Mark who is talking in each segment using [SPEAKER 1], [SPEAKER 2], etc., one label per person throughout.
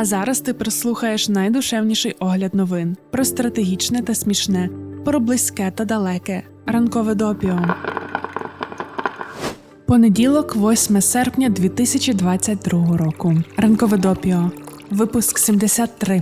[SPEAKER 1] А зараз ти прослухаєш найдушевніший огляд новин про стратегічне та смішне, про близьке та далеке. Ранкове допіо. Понеділок, 8 серпня 2022 року. Ранкове допіо. Випуск 73.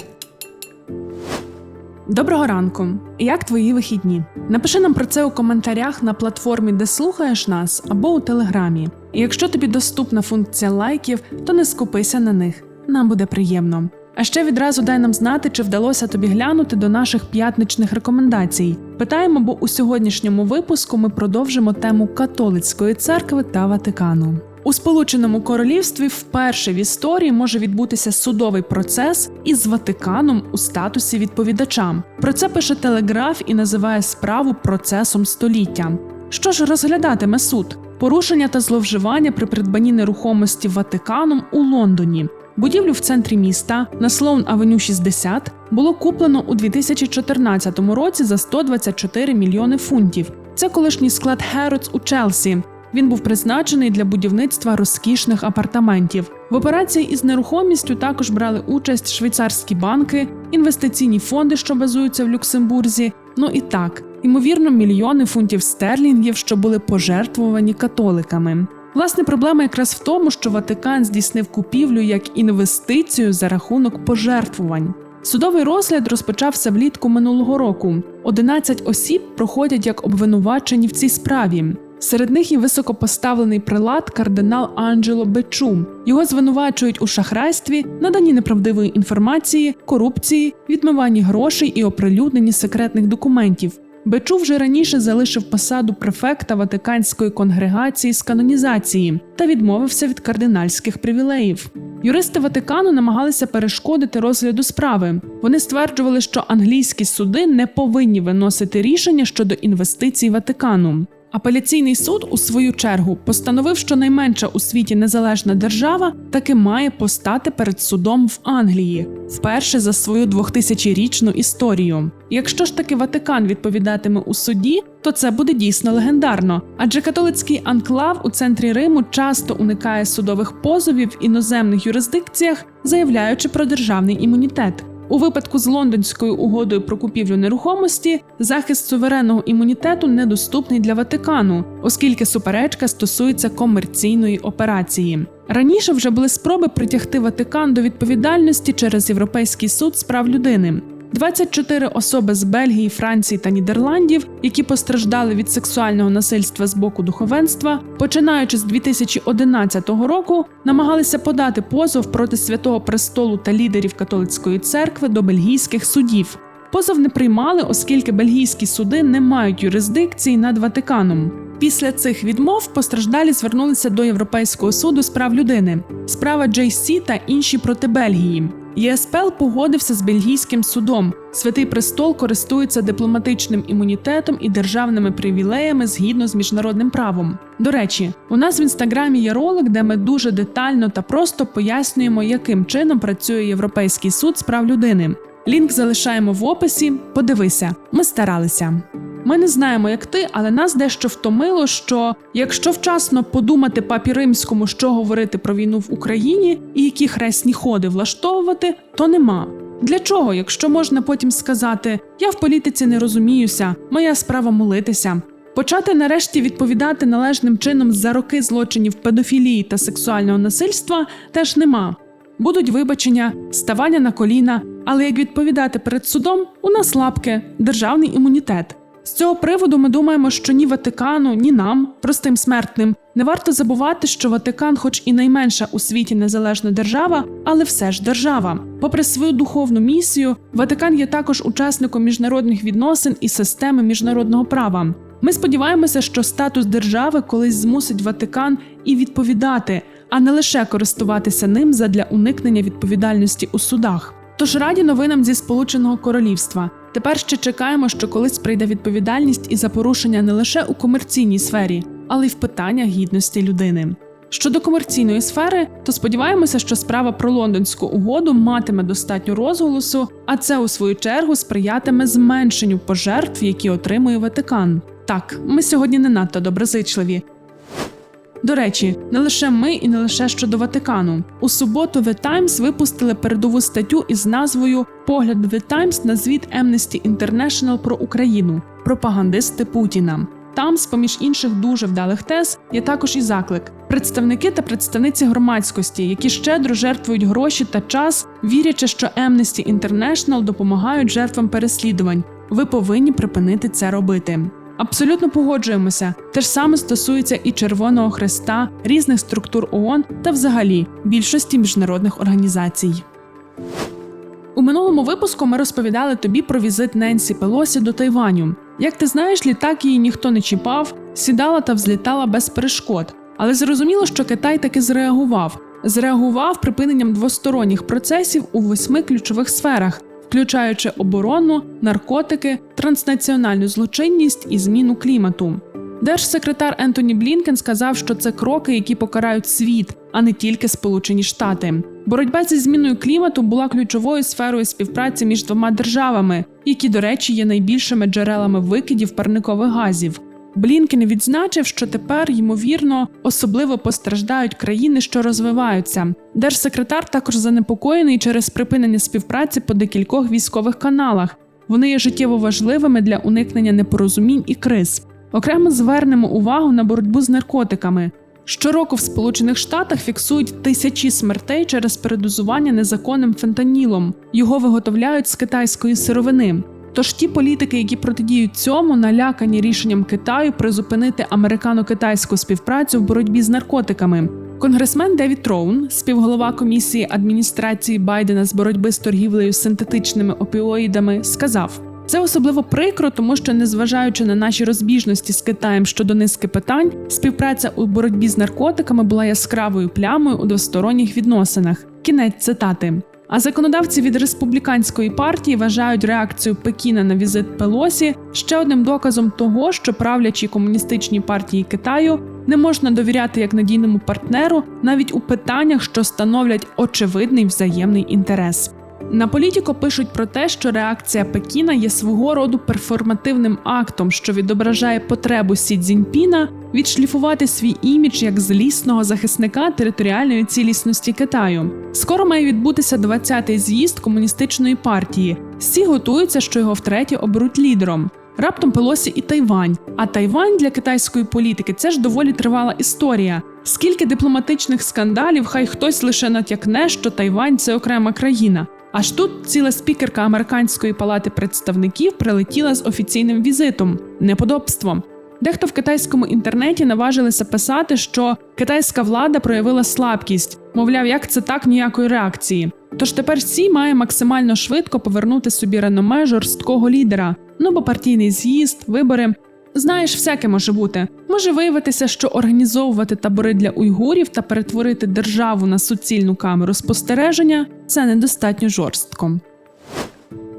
[SPEAKER 1] Доброго ранку! Як твої вихідні? Напиши нам про це у коментарях на платформі, де слухаєш нас, або у телеграмі. І якщо тобі доступна функція лайків, то не скупися на них. Нам буде приємно. А ще відразу дай нам знати, чи вдалося тобі глянути до наших п'ятничних рекомендацій. Питаємо, бо у сьогоднішньому випуску ми продовжимо тему католицької церкви та Ватикану. У Сполученому Королівстві вперше в історії може відбутися судовий процес із Ватиканом у статусі відповідача. Про це пише Телеграф і називає справу процесом століття. Що ж розглядатиме суд? Порушення та зловживання при придбанні нерухомості Ватиканом у Лондоні. Будівлю в центрі міста на Слоун Авеню 60 було куплено у 2014 році за 124 мільйони фунтів. Це колишній склад Херодс у Челсі. Він був призначений для будівництва розкішних апартаментів. В операції із нерухомістю також брали участь швейцарські банки, інвестиційні фонди, що базуються в Люксембурзі. Ну і так, ймовірно, мільйони фунтів стерлінгів, що були пожертвовані католиками. Власне, проблема якраз в тому, що Ватикан здійснив купівлю як інвестицію за рахунок пожертвувань. Судовий розгляд розпочався влітку минулого року. 11 осіб проходять як обвинувачені в цій справі. Серед них і високопоставлений прилад кардинал Анджело Бечу. Його звинувачують у шахрайстві, наданні неправдивої інформації, корупції, відмиванні грошей і оприлюдненні секретних документів. Бечу вже раніше залишив посаду префекта Ватиканської конгрегації з канонізації та відмовився від кардинальських привілеїв. Юристи Ватикану намагалися перешкодити розгляду справи. Вони стверджували, що англійські суди не повинні виносити рішення щодо інвестицій Ватикану. Апеляційний суд, у свою чергу, постановив, що найменша у світі незалежна держава таки має постати перед судом в Англії вперше за свою 2000-річну історію. Якщо ж таки Ватикан відповідатиме у суді, то це буде дійсно легендарно, адже католицький анклав у центрі Риму часто уникає судових позовів в іноземних юрисдикціях, заявляючи про державний імунітет. У випадку з лондонською угодою про купівлю нерухомості захист суверенного імунітету недоступний для Ватикану, оскільки суперечка стосується комерційної операції. Раніше вже були спроби притягти Ватикан до відповідальності через Європейський суд з прав людини. 24 особи з Бельгії, Франції та Нідерландів, які постраждали від сексуального насильства з боку духовенства, починаючи з 2011 року, намагалися подати позов проти святого престолу та лідерів католицької церкви до бельгійських судів. Позов не приймали, оскільки бельгійські суди не мають юрисдикції над Ватиканом. Після цих відмов постраждалі звернулися до Європейського суду з прав людини. Справа JC та інші проти Бельгії. ЄСПЛ погодився з бельгійським судом. Святий престол користується дипломатичним імунітетом і державними привілеями згідно з міжнародним правом. До речі, у нас в інстаграмі є ролик, де ми дуже детально та просто пояснюємо, яким чином працює Європейський суд з прав людини. Лінк залишаємо в описі. Подивися, ми старалися. Ми не знаємо, як ти, але нас дещо втомило, що якщо вчасно подумати папі римському, що говорити про війну в Україні і які хресні ходи влаштовувати, то нема. Для чого, якщо можна потім сказати Я в політиці не розуміюся, моя справа молитися. Почати нарешті відповідати належним чином за роки злочинів педофілії та сексуального насильства теж нема. Будуть вибачення, ставання на коліна, але як відповідати перед судом, у нас лапки, державний імунітет. З цього приводу ми думаємо, що ні Ватикану, ні нам, простим смертним, не варто забувати, що Ватикан, хоч і найменша у світі незалежна держава, але все ж держава. Попри свою духовну місію, Ватикан є також учасником міжнародних відносин і системи міжнародного права. Ми сподіваємося, що статус держави колись змусить Ватикан і відповідати, а не лише користуватися ним задля уникнення відповідальності у судах. Тож раді новинам зі Сполученого Королівства. Тепер ще чекаємо, що колись прийде відповідальність і за порушення не лише у комерційній сфері, але й в питаннях гідності людини. Щодо комерційної сфери, то сподіваємося, що справа про лондонську угоду матиме достатньо розголосу, а це у свою чергу сприятиме зменшенню пожертв, які отримує Ватикан. Так, ми сьогодні не надто доброзичливі. До речі, не лише ми і не лише щодо Ватикану. У суботу The Times випустили передову статтю із назвою Погляд The Times на звіт Amnesty International про Україну пропагандисти Путіна. Там, з поміж інших дуже вдалих тез, є також і заклик: представники та представниці громадськості, які щедро жертвують гроші та час, вірячи, що Amnesty International допомагають жертвам переслідувань. Ви повинні припинити це робити. Абсолютно погоджуємося. Те ж саме стосується і Червоного Хреста, різних структур ООН та взагалі більшості міжнародних організацій. У минулому випуску ми розповідали тобі про візит Ненсі Пелосі до Тайваню. Як ти знаєш, літак її ніхто не чіпав, сідала та взлітала без перешкод. Але зрозуміло, що Китай таки зреагував. Зреагував припиненням двосторонніх процесів у восьми ключових сферах, включаючи оборону, наркотики, транснаціональну злочинність і зміну клімату. Держсекретар Ентоні Блінкен сказав, що це кроки, які покарають світ, а не тільки Сполучені Штати. Боротьба зі зміною клімату була ключовою сферою співпраці між двома державами, які, до речі, є найбільшими джерелами викидів парникових газів. Блінкен відзначив, що тепер, ймовірно, особливо постраждають країни, що розвиваються. Держсекретар також занепокоєний через припинення співпраці по декількох військових каналах. Вони є життєво важливими для уникнення непорозумінь і криз. Окремо звернемо увагу на боротьбу з наркотиками. Щороку в Сполучених Штатах фіксують тисячі смертей через передозування незаконним фентанілом. Його виготовляють з китайської сировини. Тож ті політики, які протидіють цьому, налякані рішенням Китаю призупинити американо-китайську співпрацю в боротьбі з наркотиками. Конгресмен Девід Троун, співголова комісії адміністрації Байдена з боротьби з торгівлею синтетичними опіоїдами, сказав. Це особливо прикро, тому що, незважаючи на наші розбіжності з Китаєм щодо низки питань, співпраця у боротьбі з наркотиками була яскравою плямою у двосторонніх відносинах. Кінець цитати. А законодавці від республіканської партії вважають реакцію Пекіна на візит Пелосі ще одним доказом того, що правлячій комуністичній партії Китаю не можна довіряти як надійному партнеру навіть у питаннях, що становлять очевидний взаємний інтерес. На політіко пишуть про те, що реакція Пекіна є свого роду перформативним актом, що відображає потребу Сі Цзіньпіна відшліфувати свій імідж як злісного захисника територіальної цілісності Китаю. Скоро має відбутися 20-й з'їзд комуністичної партії. Сі готуються, що його втретє оберуть лідером. Раптом Пелосі і Тайвань. А Тайвань для китайської політики це ж доволі тривала історія. Скільки дипломатичних скандалів, хай хтось лише натякне, що Тайвань це окрема країна. Аж тут ціла спікерка американської палати представників прилетіла з офіційним візитом, неподобством. Дехто в китайському інтернеті наважилися писати, що китайська влада проявила слабкість, мовляв, як це так ніякої реакції. Тож тепер Сі має максимально швидко повернути собі реноме жорсткого лідера. Ну бо партійний з'їзд, вибори. Знаєш, всяке може бути. Може виявитися, що організовувати табори для уйгурів та перетворити державу на суцільну камеру спостереження це недостатньо жорстко.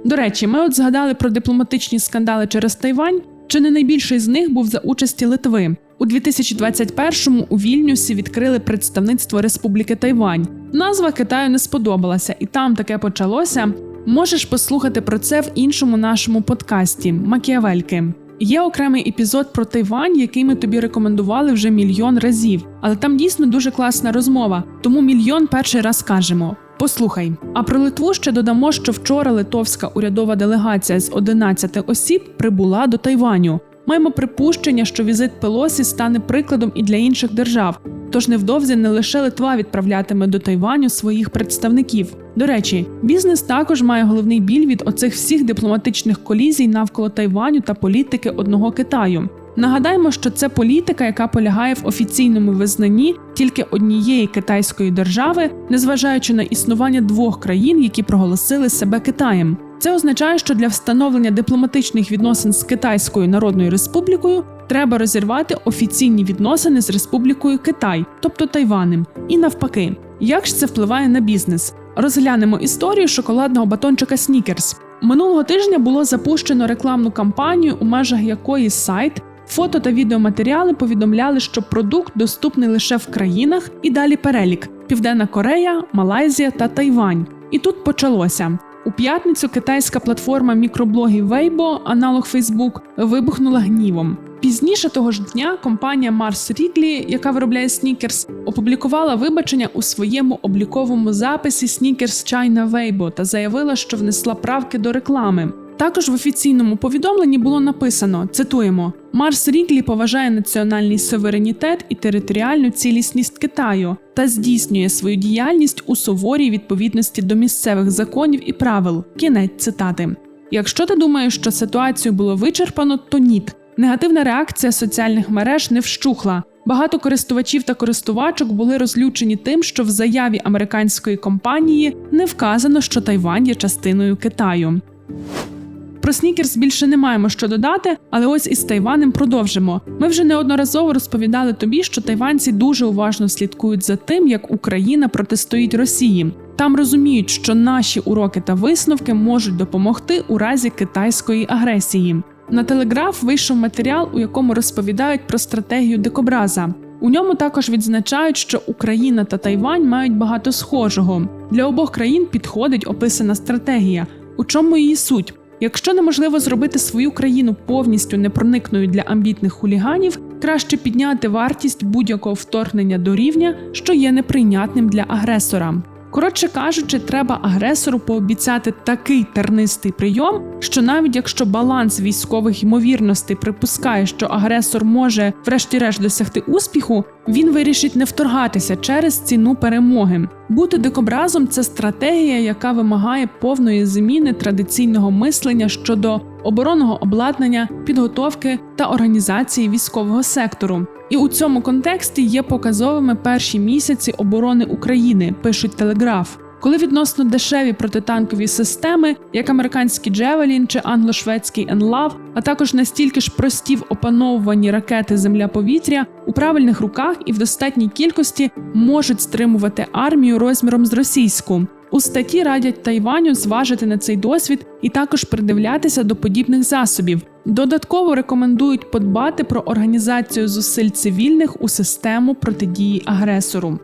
[SPEAKER 1] До речі, ми от згадали про дипломатичні скандали через Тайвань. Чи не найбільший з них був за участі Литви? У 2021-му у Вільнюсі відкрили представництво Республіки Тайвань. Назва Китаю не сподобалася, і там таке почалося. Можеш послухати про це в іншому нашому подкасті Макіавельки. Є окремий епізод про Тайвань, який ми тобі рекомендували вже мільйон разів, але там дійсно дуже класна розмова, тому мільйон перший раз кажемо. Послухай, а про Литву ще додамо, що вчора литовська урядова делегація з 11 осіб прибула до Тайваню. Маємо припущення, що візит Пелосі стане прикладом і для інших держав. Тож невдовзі не лише Литва відправлятиме до Тайваню своїх представників. До речі, бізнес також має головний біль від оцих всіх дипломатичних колізій навколо Тайваню та політики одного Китаю. Нагадаємо, що це політика, яка полягає в офіційному визнанні тільки однієї китайської держави, незважаючи на існування двох країн, які проголосили себе Китаєм. Це означає, що для встановлення дипломатичних відносин з Китайською Народною Республікою треба розірвати офіційні відносини з Республікою Китай, тобто Тайванем, і навпаки. Як ж це впливає на бізнес? Розглянемо історію шоколадного батончика Снікерс. Минулого тижня було запущено рекламну кампанію, у межах якої сайт, фото та відеоматеріали повідомляли, що продукт доступний лише в країнах і далі перелік: Південна Корея, Малайзія та Тайвань. І тут почалося. У п'ятницю китайська платформа мікроблогів Weibo, аналог Facebook, вибухнула гнівом. Пізніше того ж дня компанія Mars Wrigley, яка виробляє снікерс, опублікувала вибачення у своєму обліковому записі Sneakers China Weibo та заявила, що внесла правки до реклами. Також в офіційному повідомленні було написано: цитуємо: Марс Ріглі поважає національний суверенітет і територіальну цілісність Китаю та здійснює свою діяльність у суворій відповідності до місцевих законів і правил. Кінець цитати. Якщо ти думаєш, що ситуацію було вичерпано, то ні. Негативна реакція соціальних мереж не вщухла. Багато користувачів та користувачок були розлючені тим, що в заяві американської компанії не вказано, що Тайвань є частиною Китаю. Про снікерс більше не маємо що додати, але ось із Тайванем продовжимо. Ми вже неодноразово розповідали тобі, що тайванці дуже уважно слідкують за тим, як Україна протистоїть Росії. Там розуміють, що наші уроки та висновки можуть допомогти у разі китайської агресії. На телеграф вийшов матеріал, у якому розповідають про стратегію дикобраза. У ньому також відзначають, що Україна та Тайвань мають багато схожого. Для обох країн підходить описана стратегія. У чому її суть? Якщо неможливо зробити свою країну повністю непроникною для амбітних хуліганів, краще підняти вартість будь-якого вторгнення до рівня, що є неприйнятним для агресора. Коротше кажучи, треба агресору пообіцяти такий тернистий прийом, що навіть якщо баланс військових ймовірностей припускає, що агресор може, врешті-решт, досягти успіху, він вирішить не вторгатися через ціну перемоги. Бути дикобразом це стратегія, яка вимагає повної зміни традиційного мислення щодо оборонного обладнання, підготовки та організації військового сектору. І у цьому контексті є показовими перші місяці оборони України, пишуть Телеграф. Коли відносно дешеві протитанкові системи, як американський Джевелін чи англо-шведський Енлав, а також настільки ж прості в опановуванні ракети земля-повітря у правильних руках і в достатній кількості можуть стримувати армію розміром з російську. У статті радять Тайваню зважити на цей досвід і також придивлятися до подібних засобів. Додатково рекомендують подбати про організацію зусиль цивільних у систему протидії агресору.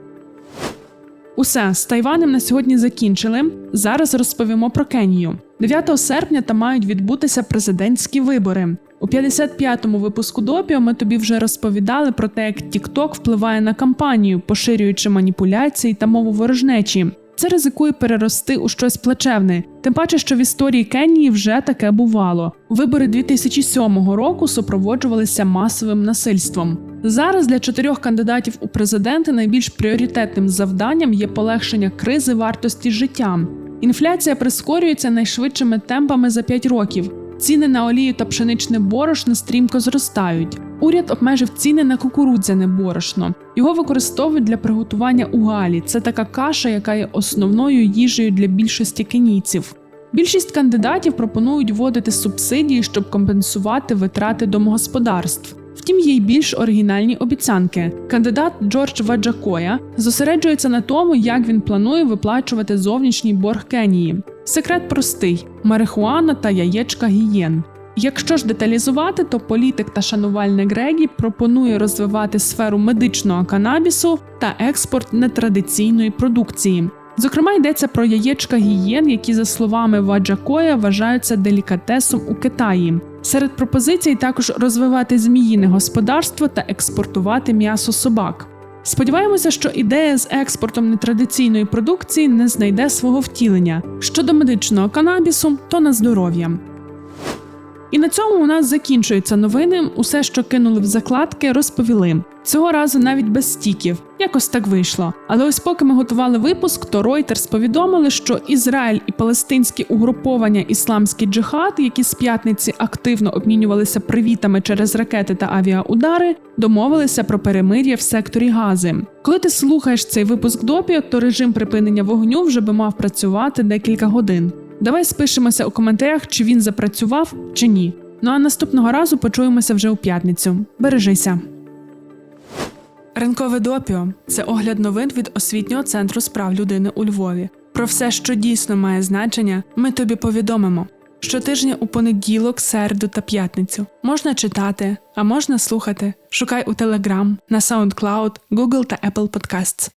[SPEAKER 1] Усе з Тайванем на сьогодні закінчили. Зараз розповімо про Кенію. 9 серпня там мають відбутися президентські вибори. У 55-му випуску допіо ми тобі вже розповідали про те, як TikTok впливає на кампанію, поширюючи маніпуляції та мову ворожнечі. Це ризикує перерости у щось плачевне, тим паче, що в історії Кенії вже таке бувало. Вибори 2007 року супроводжувалися масовим насильством. Зараз для чотирьох кандидатів у президенти найбільш пріоритетним завданням є полегшення кризи вартості життя. Інфляція прискорюється найшвидшими темпами за 5 років. Ціни на олію та пшеничне борошно стрімко зростають. Уряд обмежив ціни на кукурудзяне борошно. Його використовують для приготування угалі. Це така каша, яка є основною їжею для більшості кенійців. Більшість кандидатів пропонують вводити субсидії, щоб компенсувати витрати домогосподарств. Втім, є й більш оригінальні обіцянки. Кандидат Джордж Ваджакоя зосереджується на тому, як він планує виплачувати зовнішній борг Кенії. Секрет простий: марихуана та яєчка гієн. Якщо ж деталізувати, то політик та шанувальник Грегі пропонує розвивати сферу медичного канабісу та експорт нетрадиційної продукції. Зокрема, йдеться про яєчка гієн, які, за словами Ваджакоя, вважаються делікатесом у Китаї. Серед пропозицій також розвивати зміїне господарство та експортувати м'ясо собак. Сподіваємося, що ідея з експортом нетрадиційної продукції не знайде свого втілення. Щодо медичного канабісу, то на здоров'я. І на цьому у нас закінчуються новини. Усе, що кинули в закладки, розповіли. Цього разу навіть без стіків. Якось так вийшло. Але ось поки ми готували випуск, то Reuters повідомили, що Ізраїль і палестинські угруповання Ісламський джихад, які з п'ятниці активно обмінювалися привітами через ракети та авіаудари, домовилися про перемир'я в секторі Гази. Коли ти слухаєш цей випуск допіо, то режим припинення вогню вже би мав працювати декілька годин. Давай спишемося у коментарях, чи він запрацював, чи ні. Ну а наступного разу почуємося вже у п'ятницю. Бережися. Ринкове допіо це огляд новин від освітнього центру справ людини у Львові. Про все, що дійсно має значення, ми тобі повідомимо. Щотижня у понеділок, середу та п'ятницю можна читати, а можна слухати. Шукай у Telegram, на SoundCloud, Google та Apple Podcasts.